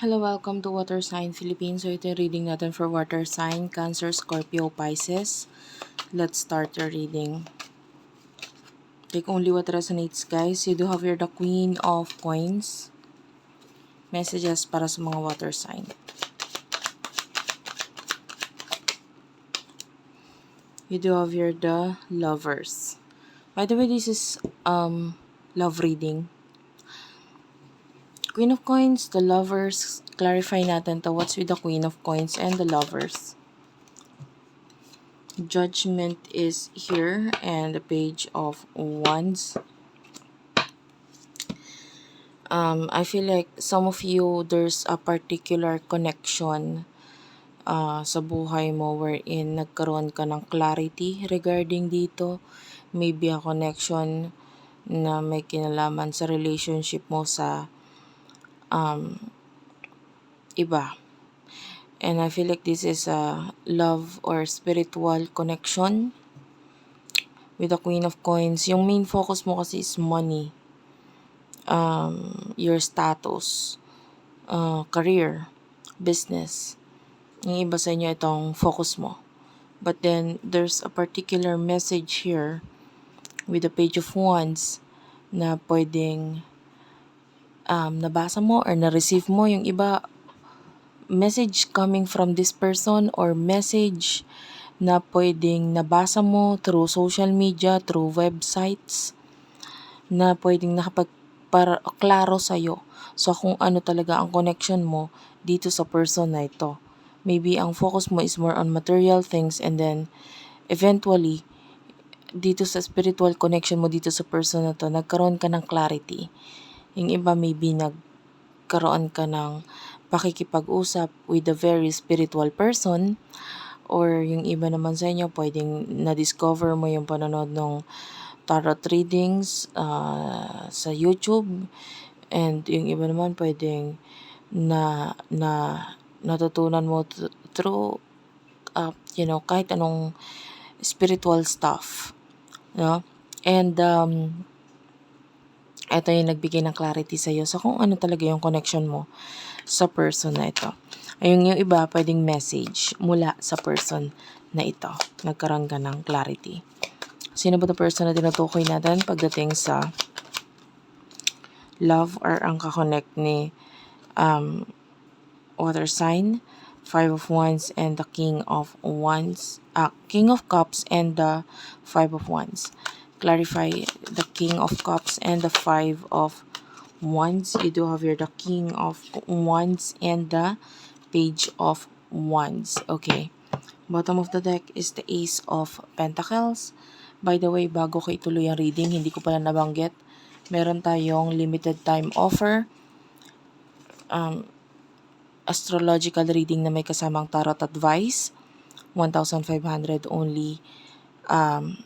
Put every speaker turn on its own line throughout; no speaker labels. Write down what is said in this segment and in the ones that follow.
Hello, welcome to Water Sign Philippines. So ito yung reading natin for Water Sign, Cancer, Scorpio, Pisces. Let's start your reading. Take only what resonates, guys. You do have here the Queen of Coins. Messages para sa mga water sign. You do have here the Lovers. By the way, this is um love reading. Queen of Coins, the Lovers. Clarify natin to what's with the Queen of Coins and the Lovers. Judgment is here and the Page of Wands. Um, I feel like some of you, there's a particular connection uh, sa buhay mo wherein nagkaroon ka ng clarity regarding dito. Maybe a connection na may kinalaman sa relationship mo sa um, iba. And I feel like this is a love or spiritual connection with the Queen of Coins. Yung main focus mo kasi is money, um, your status, uh, career, business. Yung iba sa inyo itong focus mo. But then, there's a particular message here with the Page of Wands na pwedeng um, nabasa mo or na-receive mo. Yung iba, message coming from this person or message na pwedeng nabasa mo through social media, through websites, na pwedeng nakapag para klaro sa'yo. So, kung ano talaga ang connection mo dito sa person na ito. Maybe ang focus mo is more on material things and then eventually, dito sa spiritual connection mo dito sa person na to, nagkaroon ka ng clarity. Yung iba maybe nagkaroon ka ng pakikipag-usap with a very spiritual person or yung iba naman sa inyo pwedeng na-discover mo yung panonood ng tarot readings uh, sa YouTube and yung iba naman pwedeng na na natutunan mo th- through uh, you know kahit anong spiritual stuff no? And um ito yung nagbigay ng clarity sa iyo. So, kung ano talaga yung connection mo sa person na ito. Ayun yung iba, pwedeng message mula sa person na ito. Nagkaroon ka ng clarity. Sino ba the person na tinutukoy natin pagdating sa love or ang kakonect ni um, water sign, five of wands, and the king of wands, uh, king of cups, and the five of wands. Clarify the king of cups and the five of wands. You do have here the king of wands and the page of wands. Okay. Bottom of the deck is the ace of pentacles. By the way, bago ko ituloy ang reading, hindi ko pala nabanggit. Meron tayong limited time offer. Um, astrological reading na may kasamang tarot advice. 1,500 only. Um,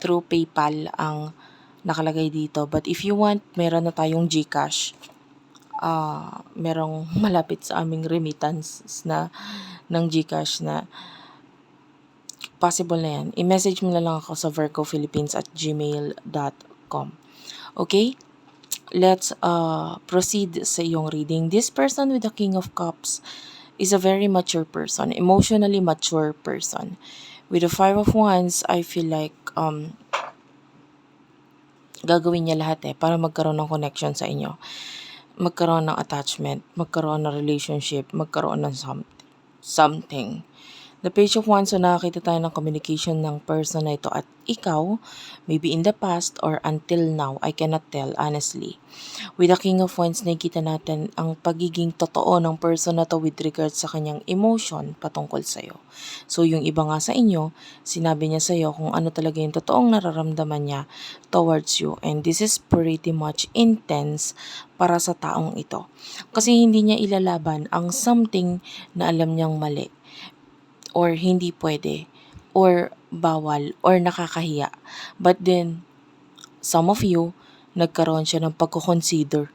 through PayPal ang nakalagay dito. But if you want, meron na tayong GCash. Uh, merong malapit sa aming remittance na ng GCash na possible na yan. I-message mo na lang ako sa virgophilippines at gmail.com. Okay? Let's uh, proceed sa iyong reading. This person with the King of Cups is a very mature person, emotionally mature person. With the Five of Wands, I feel like um, gagawin niya lahat eh para magkaroon ng connection sa inyo. Magkaroon ng attachment, magkaroon ng relationship, magkaroon ng some, something. The Page of Wands, so nakakita tayo ng communication ng person na ito at ikaw, maybe in the past or until now, I cannot tell honestly. With the King of Wands, nakikita natin ang pagiging totoo ng person na to with regards sa kanyang emotion patungkol sa'yo. So yung iba nga sa inyo, sinabi niya sa'yo kung ano talaga yung totoong nararamdaman niya towards you. And this is pretty much intense para sa taong ito. Kasi hindi niya ilalaban ang something na alam niyang mali or hindi pwede or bawal or nakakahiya. But then, some of you, nagkaroon siya ng pagko-consider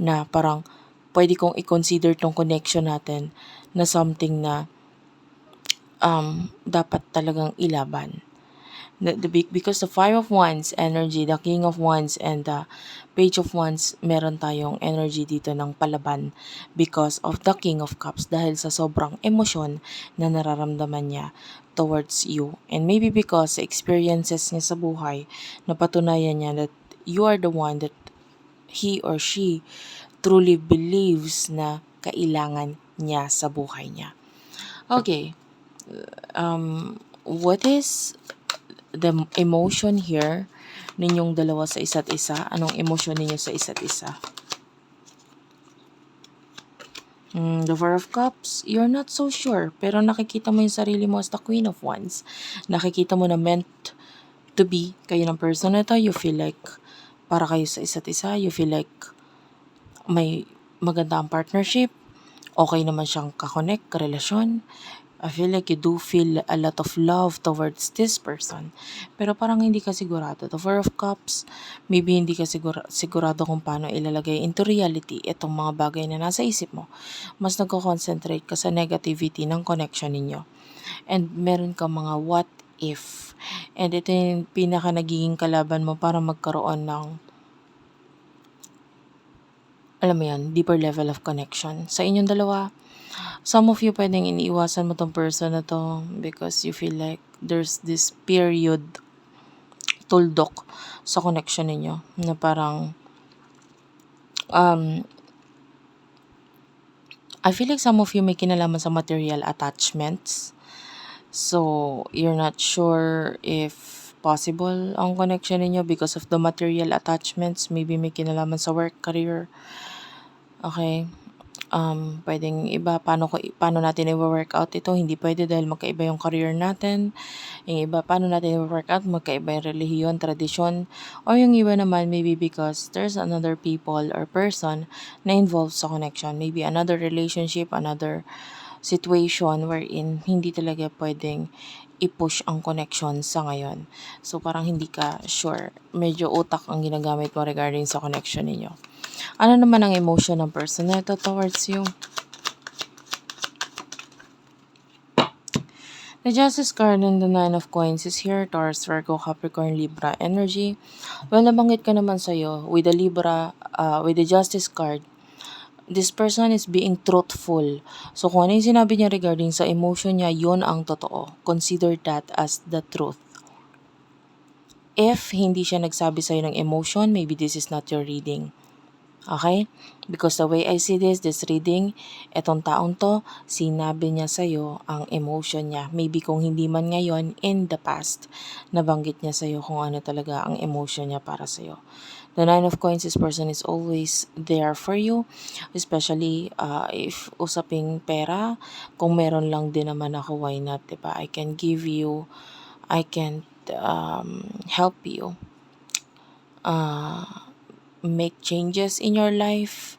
na parang pwede kong i-consider tong connection natin na something na um, dapat talagang ilaban. The, the big because the five of wands energy, the king of wands and the page of wands, meron tayong energy dito ng palaban because of the king of cups dahil sa sobrang emosyon na nararamdaman niya towards you. And maybe because sa experiences niya sa buhay, napatunayan niya that you are the one that he or she truly believes na kailangan niya sa buhay niya. Okay. Um, what is the emotion here ninyong dalawa sa isa't isa? Anong emosyon ninyo sa isa't isa? Mm, the Four of Cups, you're not so sure, pero nakikita mo yung sarili mo as the Queen of Wands. Nakikita mo na meant to be kayo ng person na to. You feel like para kayo sa isa't isa. You feel like may maganda ang partnership. Okay naman siyang kakonect, karelasyon. I feel like you do feel a lot of love towards this person. Pero parang hindi ka sigurado. The Four of Cups, maybe hindi ka sigura, sigurado kung paano ilalagay into reality itong mga bagay na nasa isip mo. Mas nagko-concentrate ka sa negativity ng connection ninyo. And meron ka mga what if. And ito yung pinaka nagiging kalaban mo para magkaroon ng alam mo yan, deeper level of connection. Sa inyong dalawa, some of you pwedeng iniiwasan mo tong person na to because you feel like there's this period tuldok sa connection ninyo na parang um, I feel like some of you may kinalaman sa material attachments. So, you're not sure if possible ang connection ninyo because of the material attachments. Maybe may kinalaman sa work, career. Okay. Um, pwedeng iba, paano, ko, paano natin i-work out ito? Hindi pwede dahil magkaiba yung career natin. Yung iba, paano natin i-work out? Magkaiba yung relihiyon, tradisyon. Or yung iba naman, maybe because there's another people or person na involved sa connection. Maybe another relationship, another situation wherein hindi talaga pwedeng i-push ang connection sa ngayon. So, parang hindi ka sure. Medyo utak ang ginagamit mo regarding sa connection ninyo. Ano naman ang emotion ng person na ito towards you? The Justice card and the Nine of Coins is here, Taurus, Virgo, Capricorn, Libra energy. Well, nabanggit ka naman sa'yo with the Libra, uh, with the Justice card, this person is being truthful. So, kung ano yung sinabi niya regarding sa emotion niya, yun ang totoo. Consider that as the truth. If hindi siya nagsabi sa'yo ng emotion, maybe this is not your reading. Okay? Because the way I see this, this reading, etong taong to, sinabi niya sa'yo ang emotion niya. Maybe kung hindi man ngayon, in the past, nabanggit niya sa'yo kung ano talaga ang emotion niya para sa'yo. The Nine of Coins, this person is always there for you. Especially uh, if usaping pera, kung meron lang din naman ako, why not, diba? I can give you, I can um, help you. Uh, make changes in your life.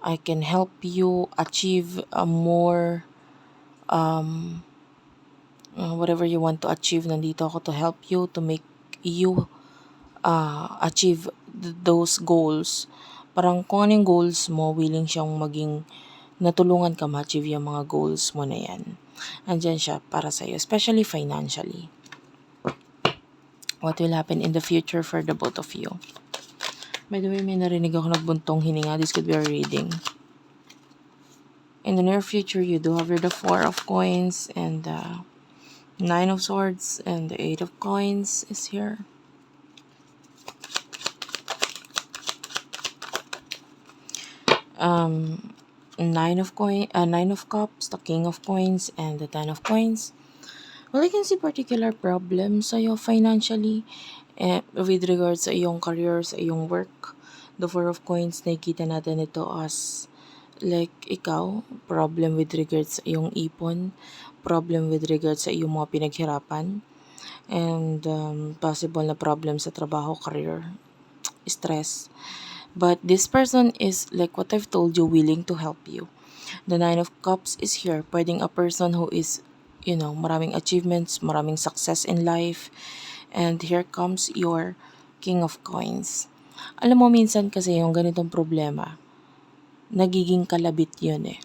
I can help you achieve a more um, uh, whatever you want to achieve. Nandito ako to help you to make you uh, achieve th- those goals. Parang kung ano goals mo, willing siyang maging natulungan ka ma-achieve yung mga goals mo na yan. Andyan siya para sa'yo, especially financially. What will happen in the future for the both of you? By the way, may narinig ako nagbuntong hininga. This could be a reading. In the near future, you do have the Four of Coins and the Nine of Swords and the Eight of Coins is here. Um, Nine of coin, uh, Nine of Cups, the King of Coins, and the Ten of Coins. Well, I can see particular problems sa'yo financially eh, with regards sa iyong career, sa iyong work. The Four of Coins, nakikita natin ito as like ikaw, problem with regards sa iyong ipon, problem with regards sa iyong mga pinaghirapan, and um, possible na problem sa trabaho, career, stress. But this person is, like what I've told you, willing to help you. The Nine of Cups is here. Pwedeng a person who is, you know, maraming achievements, maraming success in life. And here comes your King of Coins. Alam mo, minsan kasi yung ganitong problema, nagiging kalabit yun eh.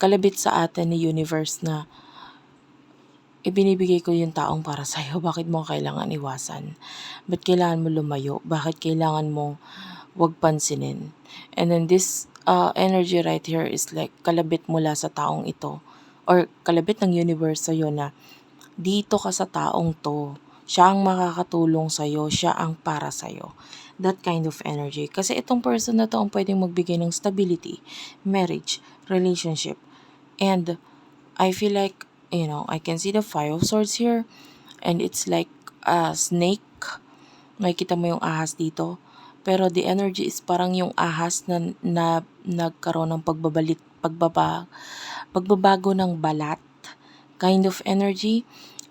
Kalabit sa atin ni universe na ibinibigay ko yung taong para sa'yo. Bakit mo kailangan iwasan? Ba't kailangan mo lumayo? Bakit kailangan mong wag pansinin? And then this uh, energy right here is like kalabit mula sa taong ito or kalabit ng universe sa'yo na dito ka sa taong to. Siya ang makakatulong sa'yo, siya ang para sa'yo. That kind of energy. Kasi itong person na to ang pwedeng magbigay ng stability, marriage, relationship. And I feel like, you know, I can see the Five of Swords here. And it's like a snake. Makikita mo yung ahas dito. Pero the energy is parang yung ahas na, na nagkaroon ng pagbabalit, pagbaba, pagbabago ng balat kind of energy.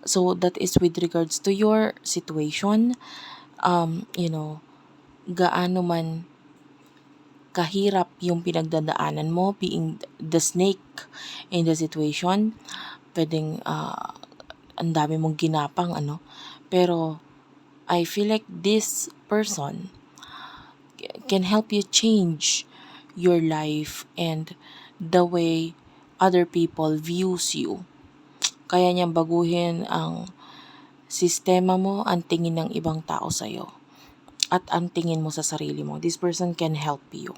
So that is with regards to your situation. Um, you know, gaano man kahirap yung pinagdadaanan mo being the snake in the situation. Pwedeng uh, ang dami mong ginapang ano. Pero I feel like this person can help you change your life and the way other people views you. Kaya niyang baguhin ang sistema mo, ang tingin ng ibang tao sa'yo. At ang tingin mo sa sarili mo. This person can help you.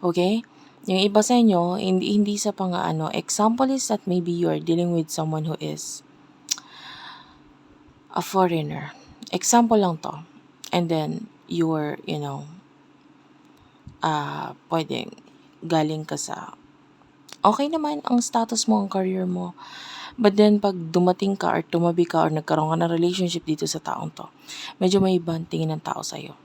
Okay? Yung iba sa inyo, hindi, hindi sa pang ano, example is that maybe you are dealing with someone who is a foreigner. Example lang to. And then, you are, you know, ah, pwedeng galing ka sa okay naman ang status mo, ang career mo. But then, pag dumating ka or tumabi ka or nagkaroon ka ng relationship dito sa taong to, medyo may ibang tingin ng tao sa'yo.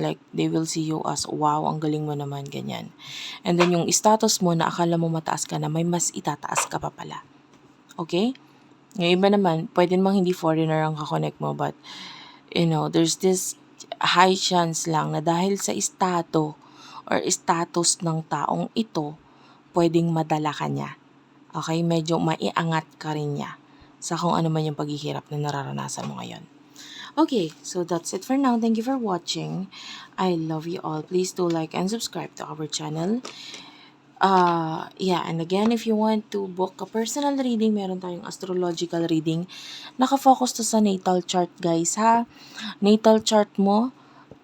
Like, they will see you as, wow, ang galing mo naman, ganyan. And then, yung status mo na akala mo mataas ka na, may mas itataas ka pa pala. Okay? Yung iba naman, pwede namang hindi foreigner ang kakonect mo, but, you know, there's this high chance lang na dahil sa estado or status ng taong ito, pwedeng madala ka niya. Okay? Medyo maiangat ka rin niya sa kung ano man yung paghihirap na nararanasan mo ngayon. Okay, so that's it for now. Thank you for watching. I love you all. Please do like and subscribe to our channel. Uh, yeah, and again, if you want to book a personal reading, meron tayong astrological reading. Nakafocus to sa natal chart, guys, ha? Natal chart mo,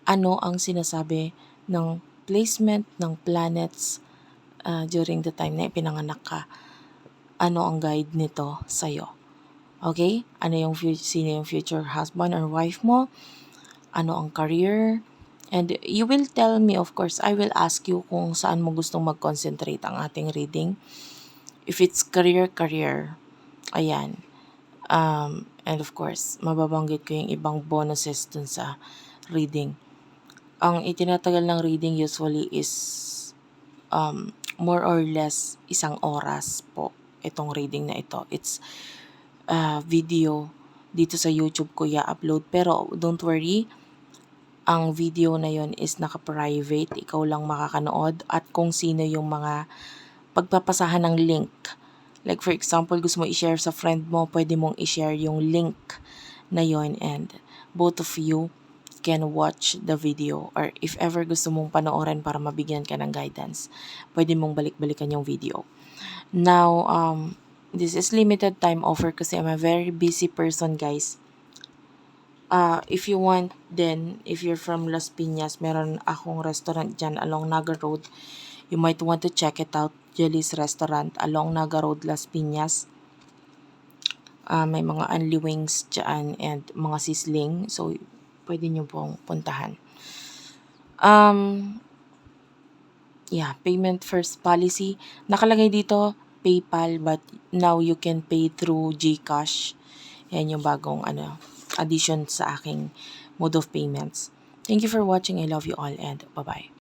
ano ang sinasabi ng placement ng planets uh, during the time na ipinanganak ka. Ano ang guide nito sa'yo. Okay? Ano yung sino yung future husband or wife mo? Ano ang career? And you will tell me, of course, I will ask you kung saan mo gustong mag-concentrate ang ating reading. If it's career, career. Ayan. Um, and of course, mababanggit ko yung ibang bonuses dun sa reading. Ang itinatagal ng reading usually is um, more or less isang oras po itong reading na ito. It's uh, video dito sa YouTube ko i-upload. Pero don't worry, ang video na yon is naka-private. Ikaw lang makakanood at kung sino yung mga pagpapasahan ng link. Like for example, gusto mo i-share sa friend mo, pwede mong i-share yung link na yon and both of you can watch the video or if ever gusto mong panoorin para mabigyan ka ng guidance, pwede mong balik-balikan yung video. Now, um, this is limited time offer kasi I'm a very busy person, guys. Uh, if you want, then, if you're from Las Piñas, meron akong restaurant dyan along Naga Road. You might want to check it out. Jelly's Restaurant along Naga Road, Las Piñas. Uh, may mga unli wings dyan and mga sisling. So, pwede nyo pong puntahan. Um, yeah, payment first policy. Nakalagay dito, PayPal, but now you can pay through GCash. Yan yung bagong ano, addition sa aking mode of payments. Thank you for watching. I love you all and bye-bye.